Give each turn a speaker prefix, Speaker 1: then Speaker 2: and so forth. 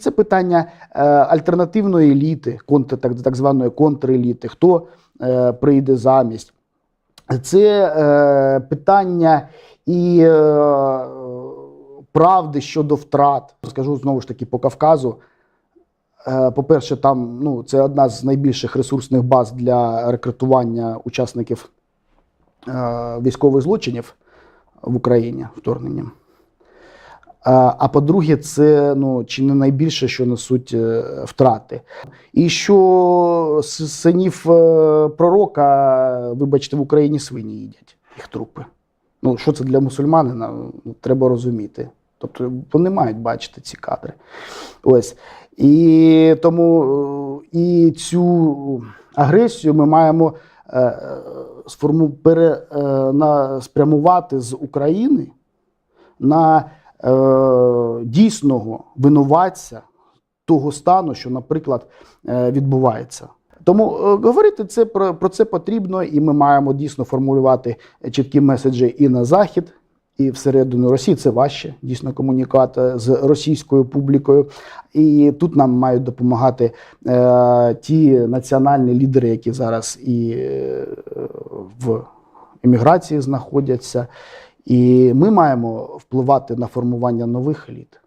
Speaker 1: Це питання е, альтернативної еліти, контр, так, званої контреліти, хто е, прийде замість. Це е, питання і правди щодо втрат. Скажу знову ж таки по Кавказу. По-перше, там ну, це одна з найбільших ресурсних баз для рекрутування учасників військових злочинів в Україні вторгненням. А, по-друге, це ну, чи не найбільше, що несуть е, втрати. І що синів е, пророка, вибачте, в Україні свині їдять їх трупи. Ну, що це для мусульманина, ну, треба розуміти. Тобто вони мають бачити ці кадри. Ось. І тому і цю агресію ми маємо е, сформу, пере, на, спрямувати з України на дійсного винуватця того стану, що, наприклад, е, відбувається. Тому е, говорити це про, про це потрібно, і ми маємо дійсно формулювати чіткі меседжі і на захід, і всередину Росії. Це важче дійсно комунікати з російською публікою. І тут нам мають допомагати е, ті національні лідери, які зараз і е, в еміграції знаходяться. І ми маємо впливати на формування нових еліт.